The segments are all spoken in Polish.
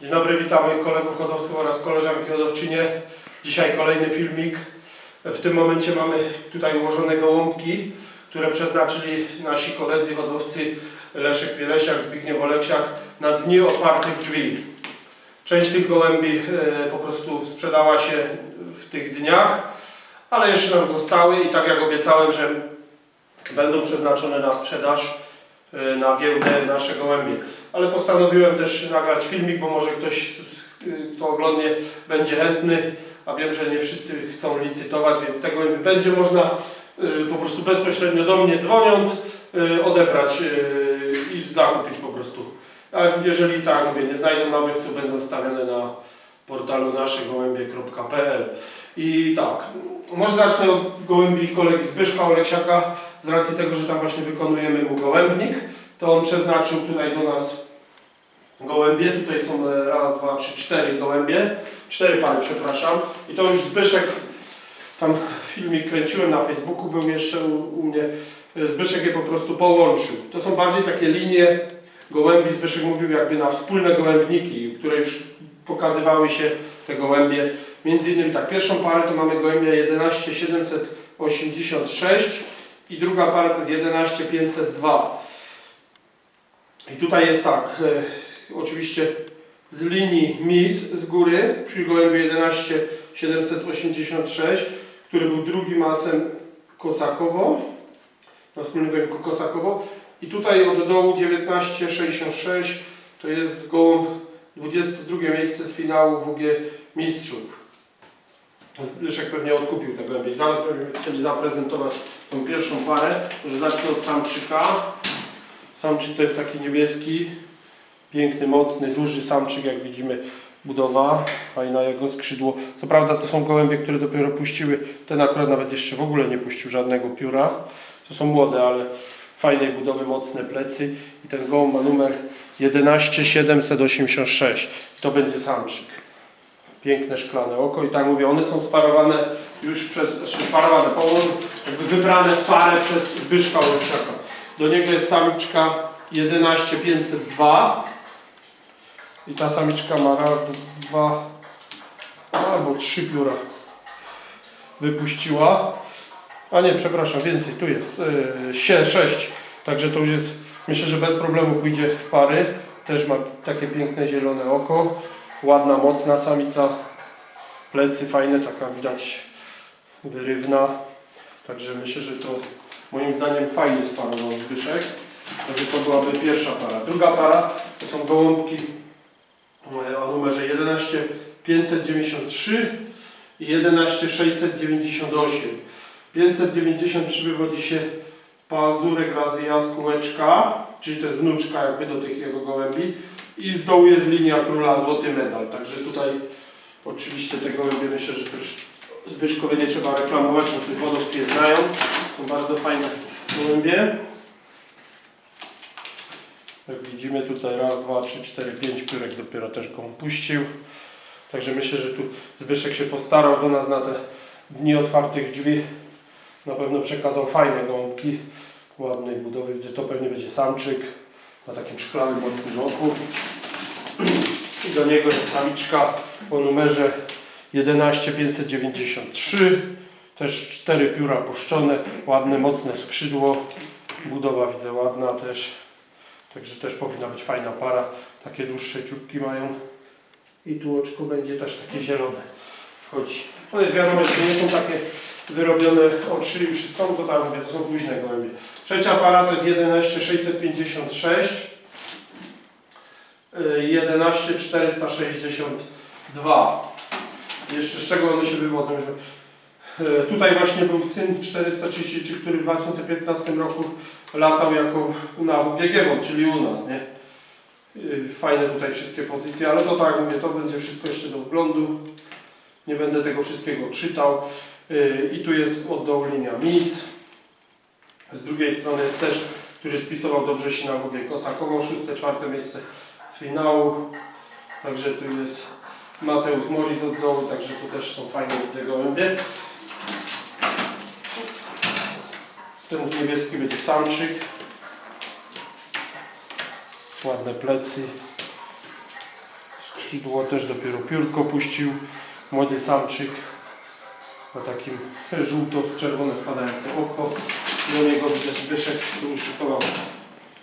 Dzień dobry, witam moich kolegów hodowców oraz koleżanki hodowczynie. Dzisiaj kolejny filmik. W tym momencie mamy tutaj ułożone gołąbki, które przeznaczyli nasi koledzy hodowcy Leszek Pielesiak, Zbigniew Oleksiak na dni otwartych drzwi. Część tych gołębi e, po prostu sprzedała się w tych dniach, ale jeszcze nam zostały i tak jak obiecałem, że będą przeznaczone na sprzedaż na giełdę nasze gołębie. Ale postanowiłem też nagrać filmik, bo może ktoś, z- kto oglądnie, będzie chętny, a wiem, że nie wszyscy chcą licytować, więc te gołębie będzie można y, po prostu bezpośrednio do mnie dzwoniąc y, odebrać y, i zakupić po prostu. A jeżeli tak mówię, nie znajdą nabywców, będą stawiane na portalu naszegołębie.pl I tak, może zacznę od gołębi kolegi Zbyszka Oleksiaka, z racji tego, że tam właśnie wykonujemy mu gołębnik, to on przeznaczył tutaj do nas gołębie, tutaj są e, raz, dwa, trzy, cztery gołębie, cztery pary, przepraszam, i to już Zbyszek, tam filmik kręciłem na Facebooku, był jeszcze u, u mnie, e, Zbyszek je po prostu połączył. To są bardziej takie linie gołębi, Zbyszek mówił jakby na wspólne gołębniki, które już pokazywały się te gołębie. Między innymi tak, pierwszą parę to mamy gołębia 11786 i druga para to jest 11502. I tutaj jest tak, e, oczywiście z linii MIS z góry przy gołębiu 11786, który był drugim masem Kosakowo, na wspólnym gołębniku Kosakowo. I tutaj od dołu 1966 to jest gołąb 22 miejsce z finału WG Mistrzów. Leszek pewnie odkupił te gołębie. Zaraz będziemy chcieli zaprezentować tą pierwszą parę. Może zacznę od samczyka. Samczyk to jest taki niebieski, piękny, mocny, duży samczyk, jak widzimy budowa, fajna jego skrzydło. Co prawda to są gołębie, które dopiero puściły, ten akurat nawet jeszcze w ogóle nie puścił żadnego pióra. To są młode, ale fajnej budowy, mocne plecy i ten gołąb ma numer 11786. To będzie samczyk. Piękne szklane oko i tak mówię, one są sparowane już przez, znaczy sparowane, połączone, jakby wybrane w parę przez Zbyszka Oleksiaka. Do niego jest samiczka 11502 i ta samiczka ma raz, dwa albo trzy pióra wypuściła. A nie, przepraszam, więcej, tu jest yy, sie- sześć. Także to już jest, myślę, że bez problemu pójdzie w pary. Też ma takie piękne zielone oko. Ładna, mocna samica. Plecy fajne, taka widać wyrywna. Także myślę, że to moim zdaniem fajnie sparował Zbyszek. Także to byłaby pierwsza para. Druga para to są gołąbki e, o numerze 11593 i 11698. 593 wywodzi się pazurek razy jaskółeczka, czyli to jest wnuczka jakby do tych jego gołębi i z dołu jest linia króla złoty medal. Także tutaj oczywiście te gołębie myślę, że to już Zbyszkowi nie trzeba reklamować, bo tych hodowcy je znają. Są bardzo fajne gołębie. Jak widzimy tutaj raz, dwa, trzy, cztery, pięć piórek dopiero też go puścił. Także myślę, że tu Zbyszek się postarał do nas na te dni otwartych drzwi. Na pewno przekazał fajne gołąbki ładnej budowy, gdzie to pewnie będzie samczyk na takim szklanym, mocnym oku. I do niego jest samiczka o numerze 11593. Też cztery pióra puszczone, ładne, mocne skrzydło. Budowa widzę ładna też. Także też powinna być fajna para. Takie dłuższe dzióbki mają. I tu oczko będzie też takie zielone. Wchodzi. No jest wiadomo, że nie są takie wyrobione oczy i wszystko, no to tam mówię, to są późne gołębie. Trzecia para to jest 11656. y, 11462. Jeszcze z czego one się wywodzą, że e, tutaj właśnie był syn 433, który w 2015 roku latał jako na WGG, czyli u nas, nie? Y, Fajne tutaj wszystkie pozycje, ale to tak mówię, to będzie wszystko jeszcze do wglądu. Nie będę tego wszystkiego czytał. Y, I tu jest od dołu linia MIS. Z drugiej strony jest też, który spisował dobrze się na WG Kosakowo, szóste, czwarte miejsce z finału. Także tu jest Mateusz Morris od dołu, także tu też są fajne widzę gołębie. Ten niebieski będzie samczyk. Ładne plecy. Skrzydło też dopiero piórko puścił. Młody samczyk takim żółto-czerwone wpadające oko. Do niego widzę Zbyszek, tu uszykował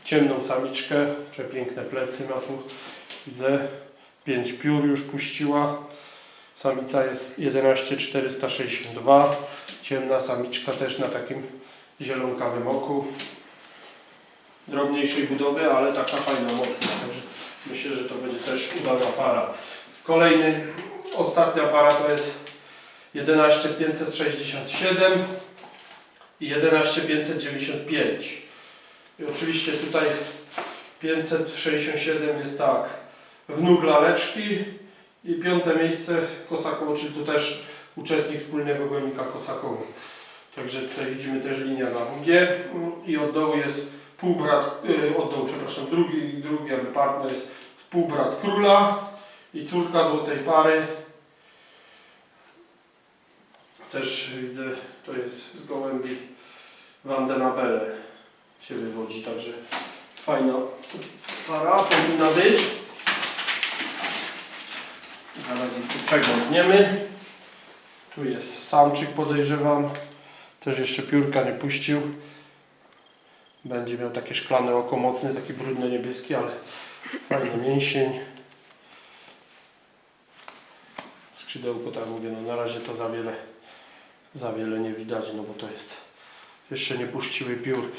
ciemną samiczkę. Przepiękne plecy ma tu. Widzę. Pięć piór już puściła. Samica jest 11462. Ciemna samiczka też na takim zielonkawym oku. Drobniejszej budowy, ale taka fajna, mocna. Także myślę, że to będzie też udana para. Kolejny, ostatnia para to jest 11567 i 11595. I oczywiście tutaj 567 jest tak, wnuk laleczki i piąte miejsce Kosakowo, czyli tu też uczestnik wspólnego gojnika Kosakowo. Także tutaj widzimy też linia na WG i od dołu jest półbrat, y, od dołu, przepraszam, drugi, drugi jakby partner jest półbrat króla i córka złotej pary. Też widzę, to jest z gołębi Vandenabelle się wywodzi, także fajna para powinna być. Zaraz ich tu przeglądniemy. Tu jest samczyk podejrzewam. Też jeszcze piórka nie puścił. Będzie miał takie szklane oko mocne, taki brudno niebieski, ale fajny mięsień. Skrzydełko, tak mówię, no na razie to za wiele, za wiele nie widać, no bo to jest, jeszcze nie puściły piór.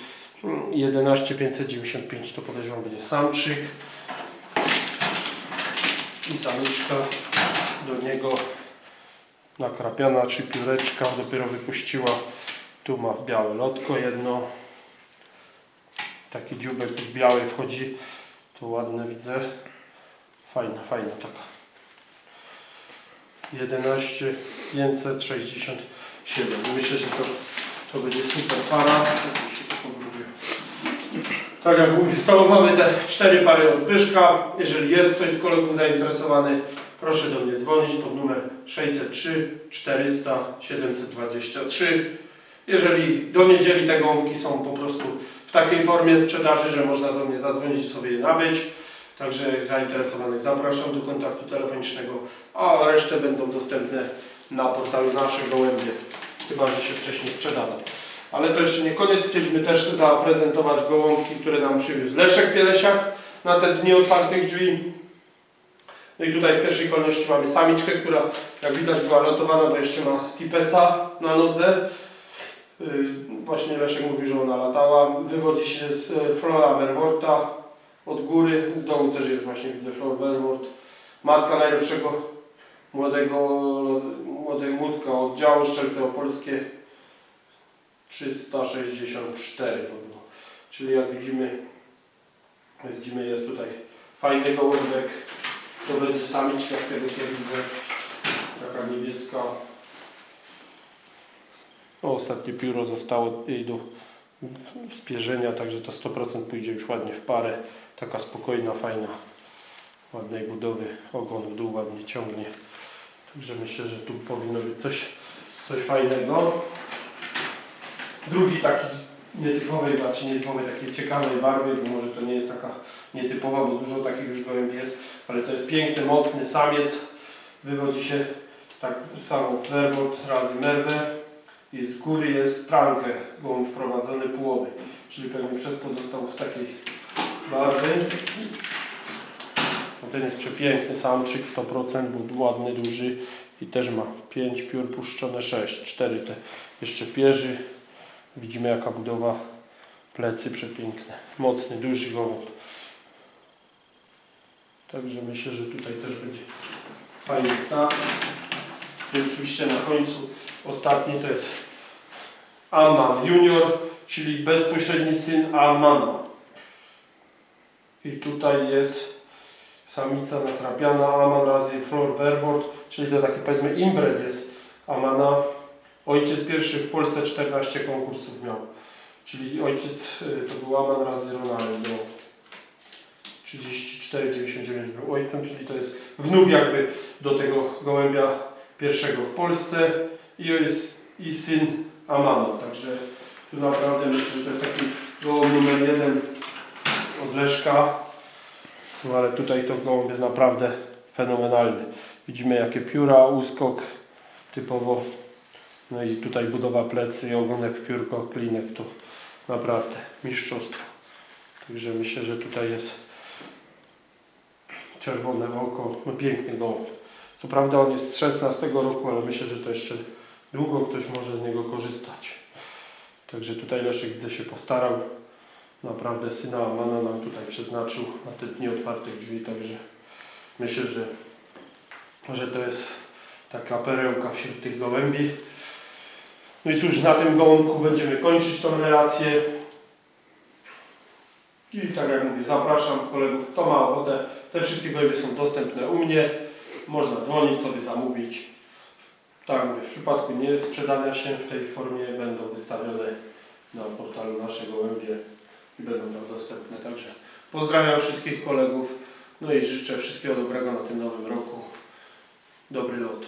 11595 to podejrzewam będzie samczyk i samiczka do niego nakrapiana, czy pióreczka dopiero wypuściła. Tu ma białe lotko jedno. Taki dziubek biały wchodzi. Tu ładne widzę. Fajna, fajna taka. 11 567. Myślę, że to, to będzie super para. Tak jak mówię, to mamy te cztery pary od Zbyszka. Jeżeli jest ktoś z kolegów zainteresowany, proszę do mnie dzwonić pod numer 603 400 723. Jeżeli do niedzieli te gąbki są po prostu w takiej formie sprzedaży, że można do mnie zadzwonić i sobie je nabyć. Także zainteresowanych zapraszam do kontaktu telefonicznego, a resztę będą dostępne na portalu Nasze Gołębie, chyba że się wcześniej sprzedadzą. Ale to jeszcze nie koniec, chcieliśmy też zaprezentować gołąbki, które nam przywiózł Leszek Pielesiak na te dni otwartych drzwi. No i tutaj w pierwszej kolejności mamy samiczkę, która jak widać była lotowana, bo jeszcze ma tipesa na nodze. Yy, Właśnie Leszek mówi, że ona latała. Wywodzi się z e, Flora Verworta od góry. Z dołu też jest właśnie, widzę, Flor Verwort. Matka najlepszego młodego, młodego młódka oddziału Szczelce Opolskie 364 to było. Czyli jak widzimy, widzimy jest tutaj fajny gołąbek. To będzie samiczka z tego co widzę. Taka niebieska. Ostatnie pióro zostało jej do spierzenia, także to 100% pójdzie już ładnie w parę. Taka spokojna, fajna, ładnej budowy. Ogon w dół ładnie ciągnie. Także myślę, że tu powinno być coś, coś fajnego. Drugi taki nietypowej, znaczy nietypowej, takiej ciekawej barwy, bo może to nie jest taka nietypowa, bo dużo takich już gołębi jest, ale to jest piękny, mocny samiec. Wywodzi się tak samo werwot razy merwę i z góry jest prankę gołąb wprowadzony połowy, czyli pewnie przez to dostał w takiej barwy. Ten jest przepiękny samczyk 100%, był ładny, duży i też ma 5 piór puszczone 6, 4 te jeszcze pierzy. Widzimy jaka budowa, plecy przepiękne, mocny, duży gołąb. Także myślę, że tutaj też będzie fajny ptak. I oczywiście na końcu ostatni to jest Aman Junior, czyli bezpośredni syn Amana. I tutaj jest samica nakrapiana Aman razy Flor Verwort, czyli to taki powiedzmy imbred jest Amana. Ojciec pierwszy w Polsce 14 konkursów miał. Czyli ojciec y, to był Aman razy Ronaldo. 34,99 był ojcem, czyli to jest wnuk jakby do tego gołębia pierwszego w Polsce i jest i syn Amana. Także tu naprawdę myślę, że to jest taki gołąb numer jeden od Leszka. No ale tutaj to gołąb jest naprawdę fenomenalny. Widzimy jakie pióra, uskok typowo. No i tutaj budowa plecy, ogonek w piórko, klinek to naprawdę mistrzostwo. Także myślę, że tutaj jest czerwone oko, no piękny gołąb. Co prawda on jest z 16 roku, ale myślę, że to jeszcze długo ktoś może z niego korzystać. Także tutaj Leszek widzę się postarał. Naprawdę syna Amana nam tutaj przeznaczył na te dni otwartych drzwi, także myślę, że, że to jest taka perełka wśród tych gołębi. No i cóż, na tym gołąbku będziemy kończyć tą relację. I tak jak mówię, zapraszam kolegów, kto ma ochotę. Te wszystkie gołębie są dostępne u mnie. Można dzwonić, sobie zamówić. Tak mówię, w przypadku nie sprzedania się w tej formie będą wystawione na portalu nasze gołębie będą tam dostępne. Także pozdrawiam wszystkich kolegów. No i życzę wszystkiego dobrego na tym nowym roku. Dobry lot.